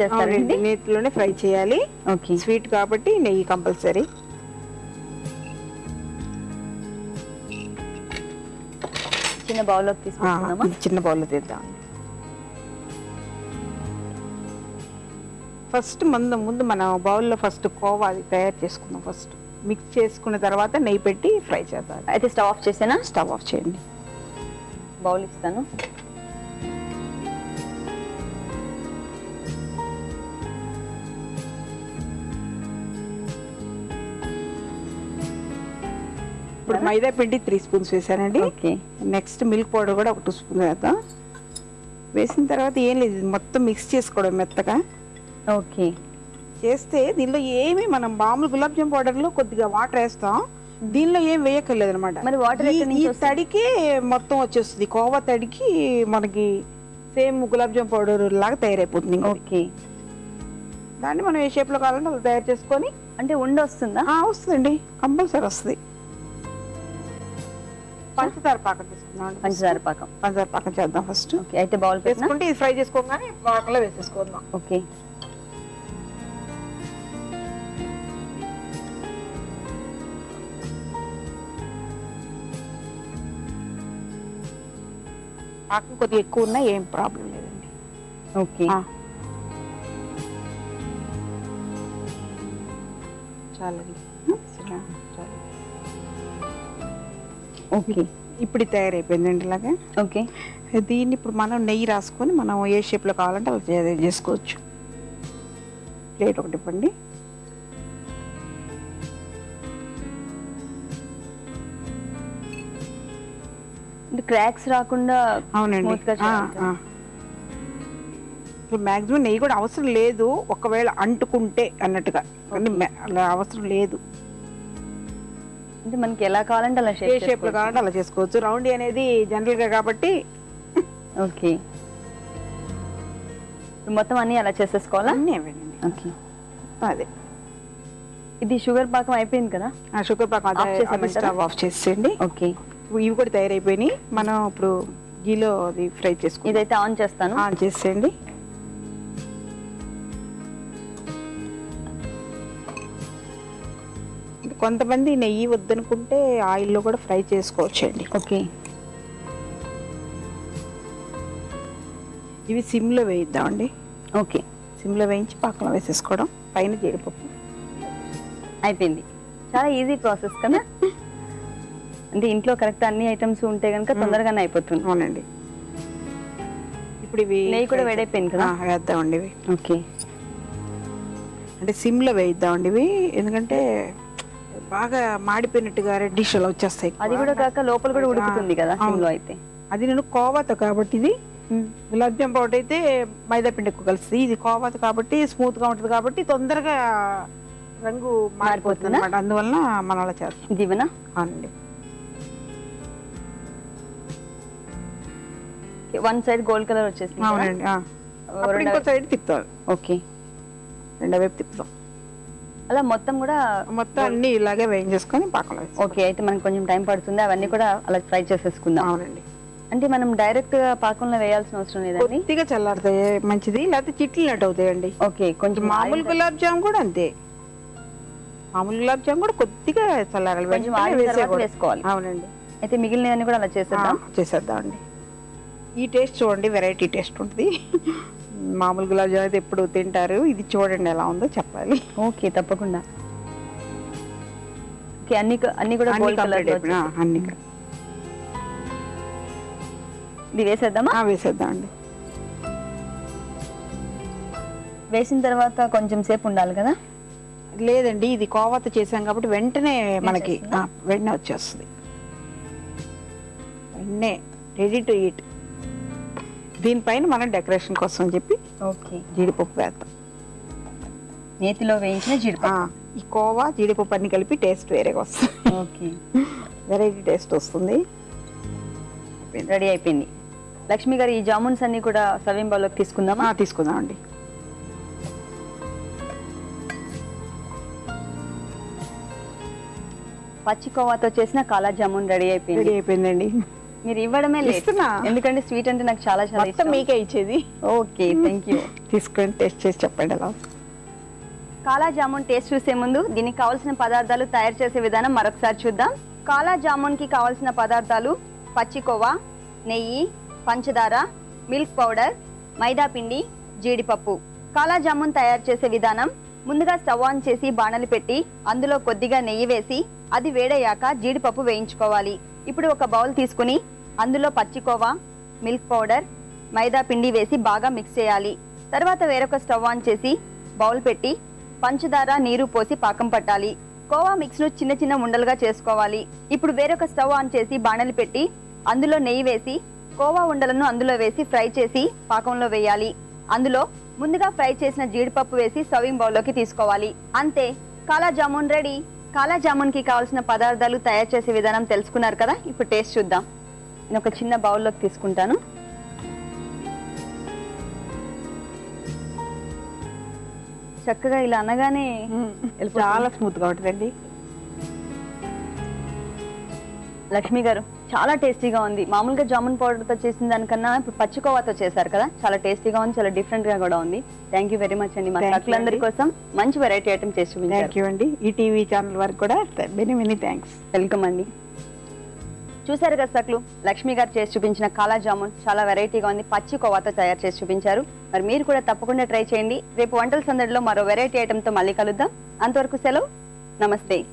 చేస్తారండి? నీటిలోనే ఫ్రై చేయాలి. ఓకే. స్వీట్ కాబట్టి నెయ్యి కంపల్సరీ. చిన్న బౌల్లోకి తీసుకుందామా? చిన్న బౌల్లో తీద్దాం. ఫస్ట్ ముందు ముందు మనం బౌల్లో ఫస్ట్ కోవా అది తయారు చేసుకుందాం ఫస్ట్. మిక్స్ చేసుకున్న తర్వాత నెయ్యి పెట్టి ఫ్రై చేద్దాం. అయితే స్టవ్ ఆఫ్ చేసేనా? స్టవ్ ఆఫ్ చేయండి. బౌల్ ఇస్తాను. ఇప్పుడు మైదా పిండి త్రీ స్పూన్స్ వేసానండి. ఓకే. నెక్స్ట్ మిల్క్ పౌడర్ కూడా ఒక టూ స్పూన్ వేద్దాం. వేసిన తర్వాత ఏం లేదు మొత్తం మిక్స్ చేసుకోవడం మెత్తగా. ఓకే. చేస్తే దీనిలో ఏమి మనం మామూలు గులాబ్ జామ్ పౌడర్లో కొద్దిగా వాటర్ వేస్తాం. దీనిలో ఏం వేయక్కర్లేదు అనమాట మరి నుంచి ఈ తడికి మొత్తం వచ్చేస్తుంది. కోవా తడికి మనకి సేమ్ గులాబ్ జామ్ పౌడర్ లాగా తయారైపోతుంది. ఓకే. దాన్ని మనం ఏ షేప్లో కావాలంటే అలా తయారు చేసుకొని అంటే ఉండ వస్తుందా? వస్తుందండి. కంపల్సరీ వస్తుంది. పంచదార పాకం తీసుకుందాం పంచదార పాకం పంచదార పాకం చేద్దాం ఫస్ట్ ఓకే అయితే బౌల్ పెట్టినా? వేసుకుంటే ఇది ఫ్రై చేసుకోగానే పాకంలో వేసేసుకుందాం ఓకే. పాకం కొద్దిగా ఎక్కువ ఉన్నా ఏం ప్రాబ్లం లేదండి. ఓకే. ఆ. చాలండి. చాలు. ఓకే. ఇప్పుడు తయారైపోయిందండి ఇలాగా. ఓకే. దీన్ని ఇప్పుడు మనం నెయ్యి రాసుకొని మనం ఏ షేప్లో కావాలంటే అలా చేసుకోవచ్చు. ప్లేట్ ఒకటి ఇవ్వండి. క్రాక్స్ రాకుండా అవునండి. ఇప్పుడు మ్యాక్సిమం నెయ్యి కూడా అవసరం లేదు. ఒకవేళ అంటుకుంటే అన్నట్టుగా. అలా అవసరం లేదు. అంటే మనకి ఎలా కావాలంటే అలా షేప్ షేప్లో కావాలంటే అలా చేసుకోవచ్చు. రౌండ్ అనేది జనరల్గా కాబట్టి. ఓకే. మొత్తం అన్ని అలా చేసేసుకోవాలా? ఓకే. అదే. ఇది షుగర్ పాకం అయిపోయింది కదా? ఆ షుగర్ పాకం? స్టవ్ ఆఫ్ చేసేయండి. ఓకే. ఇవి కూడా తయారైపోయినాయి. మనం ఇప్పుడు గీలో అది ఫ్రై చేసుకుందాం. ఇదైతే ఆన్ చేస్తాను. ఆన్ చేసేయండి. కొంతమంది నెయ్యి వద్దనుకుంటే ఆయిల్లో కూడా ఫ్రై చేసుకోవచ్చండి. ఓకే. ఇవి సిమ్లో వేయిద్దామండి. ఓకే. సిమ్లో వేయించి పక్కన వేసేసుకోవడం. పైన జీడిపప్పు. అయిపోయింది. చాలా ఈజీ ప్రాసెస్ కదా? అంటే ఇంట్లో కరెక్ట్ అన్ని ఐటమ్స్ ఉంటే కనుక తొందరగానే అయిపోతుంది. అవునండి. ఇప్పుడు ఇవి నెయ్యి కూడా వేడైపోయింది కదా? వేద్దామండి ఇవి. ఓకే. అంటే సిమ్లో వేయిద్దామండి ఇవి. ఎందుకంటే బాగా మాడిపోయినట్టుగా రెడ్డిష్ అలా వచ్చేస్తాయి అది కూడా కాక లోపల కూడా ఉడుకుతుంది కదా. సిమ్లో అయితే. అది నేను కోవాత కాబట్టి ఇది. గులాబ్ జామ్ పౌడర్ అయితే మైదా పిండి ఎక్కువ కలుస్తుంది. ఇది కోవాత కాబట్టి స్మూత్గా ఉంటుంది కాబట్టి తొందరగా రంగు మారిపోతుంది? అనమాట అందువలన మనం అలా చేస్తాం ఇది అవునండి. వన్ సైడ్ గోల్డ్ కలర్ వచ్చేసింది? అవునండి ఇంకో సైడ్ తిప్పుతాం. ఓకే. రెండో వైపు తిప్పుతాం. అలా మొత్తం కూడా మొత్తం అన్ని ఇలాగే వేయించేసుకొని పాకంలో వేస్తాం ఓకే అయితే మనకి కొంచెం టైం పడుతుంది. అవన్నీ కూడా అలా ఫ్రై చేసేసుకుందాం. అవునండి. అంటే మనం డైరెక్ట్గా పాకంలో వేయాల్సిన అవసరం లేదండి? కొద్దిగా చల్లారుతాయి మంచిది లేకపోతే చిట్లినట్టు అవుతాయండి. ఓకే కొంచెం మామూలు గులాబ్ జామ్ కూడా అంతే. మామూలు గులాబ్ జామ్ కూడా కొద్దిగా చల్లారాలి కొంచెం. వేసుకోవాలి. అవునండి. అయితే మిగిలినవన్నీ కూడా అలా చేసేద్దాం. ఆ, చేసేద్దామండి. ఈ టేస్ట్ చూడండి వెరైటీ టేస్ట్ ఉంటుంది. మామూలు గులాబ్ జామ్ అయితే ఎప్పుడు తింటారు? ఇది చూడండి ఎలా ఉందో చెప్పాలి. ఓకే తప్పకుండా. అన్ని అన్ని కూడా అన్ని ఇది వేసేద్దామా? వేసిన తర్వాత కొంచెం సేపు ఉండాలి కదా? లేదండి ఇది కోవత చేసాం కాబట్టి వెంటనే మనకి వెంటనే వచ్చేస్తుంది. వెంటనే రెడీ టు ఈట్ దీనిపైన మనం డెకరేషన్ కోసం చెప్పి ఓకే. జీడిపప్పు వేద్దాం. నేతిలో వేయించిన జీడిపప్పు. ఈ కోవా జీడిపప్పు అన్ని కలిపి టేస్ట్ వేరేగా వస్తుంది. ఓకే. వెరైటీ టేస్ట్ వస్తుంది. రెడీ అయిపోయింది. లక్ష్మి గారు ఈ జామున్స్ అన్ని కూడా సర్వింగ్ బౌల్లోకి తీసుకుందామా? పచ్చి కోవాతో చేసిన కాలా జామున్ రెడీ అయిపోయింది. రెడీ అయిపోయిందండి. మీరు ఇవ్వడమే ఇస్తున్నా. ఎందుకంటే స్వీట్ అంటే నాకు చాలా చాలా ఇష్టం. మీకే ఇచ్చేది. ఓకే థ్యాంక్ యూ తీసుకొని టెస్ట్ చేసి చెప్పండి ఉంది. కాలా జామున్ టేస్ట్ చూసే ముందు దీనికి కావాల్సిన పదార్థాలు తయారు చేసే విధానం మరొకసారి చూద్దాం. కాలా జామున్కి కావాల్సిన పదార్థాలు పచ్చికోవా నెయ్యి పంచదార మిల్క్ పౌడర్ మైదా పిండి జీడిపప్పు. కాలా జామున్ తయారు చేసే విధానం ముందుగా స్టవ్ ఆన్ చేసి బాణలి పెట్టి అందులో కొద్దిగా నెయ్యి వేసి అది వేడయ్యాక జీడిపప్పు వేయించుకోవాలి. ఇప్పుడు ఒక బౌల్ తీసుకుని అందులో పచ్చికోవా మిల్క్ పౌడర్ మైదా పిండి వేసి బాగా మిక్స్ చేయాలి. తర్వాత వేరొక స్టవ్ ఆన్ చేసి బౌల్ పెట్టి పంచదార నీరు పోసి పాకం పట్టాలి. కోవా మిక్స్ను చిన్న చిన్న ఉండలుగా చేసుకోవాలి. ఇప్పుడు వేరొక స్టవ్ ఆన్ చేసి బాణలి పెట్టి అందులో నెయ్యి వేసి కోవా ఉండలను అందులో వేసి ఫ్రై చేసి పాకంలో వేయాలి. అందులో ముందుగా ఫ్రై చేసిన జీడిపప్పు వేసి సర్వింగ్ బౌల్లోకి తీసుకోవాలి. అంతే. కాలా జామున్ రెడీ. కాలా జామున్కి కావాల్సిన పదార్థాలు తయారు చేసే విధానం తెలుసుకున్నారు కదా? ఇప్పుడు టేస్ట్ చూద్దాం. నేను ఒక చిన్న బౌల్లోకి తీసుకుంటాను. చక్కగా ఇలా అనగానే. చాలా స్మూత్గా ఉంటుందండి. లక్ష్మి గారు చాలా టేస్టీగా ఉంది. మామూలుగా జామున్ పౌడర్తో చేసిన దానికన్నా ఇప్పుడు పచ్చికోవాతో చేశారు కదా? చాలా టేస్టీగా ఉంది చాలా డిఫరెంట్గా కూడా ఉంది. థ్యాంక్ యూ వెరీ మచ్ అండి మా అండి. కోసం. మంచి వెరైటీ ఐటమ్ చేసి థ్యాంక్ యూ అండి. ఈ టీవీ ఛానల్ వరకు కూడా మెనీ మెనీ థ్యాంక్స్ వెల్కమ్ అండి. చూసారు కదా సక్లు? లక్ష్మి గారు చేసి చూపించిన కాలా జామున్ చాలా వెరైటీగా ఉంది. పచ్చి కోవాతో తయారు చేసి చూపించారు. మరి మీరు కూడా తప్పకుండా ట్రై చేయండి. రేపు వంటల సందడిలో మరో వెరైటీ ఐటమ్తో మళ్ళీ కలుద్దాం. అంతవరకు సెలవు. నమస్తే.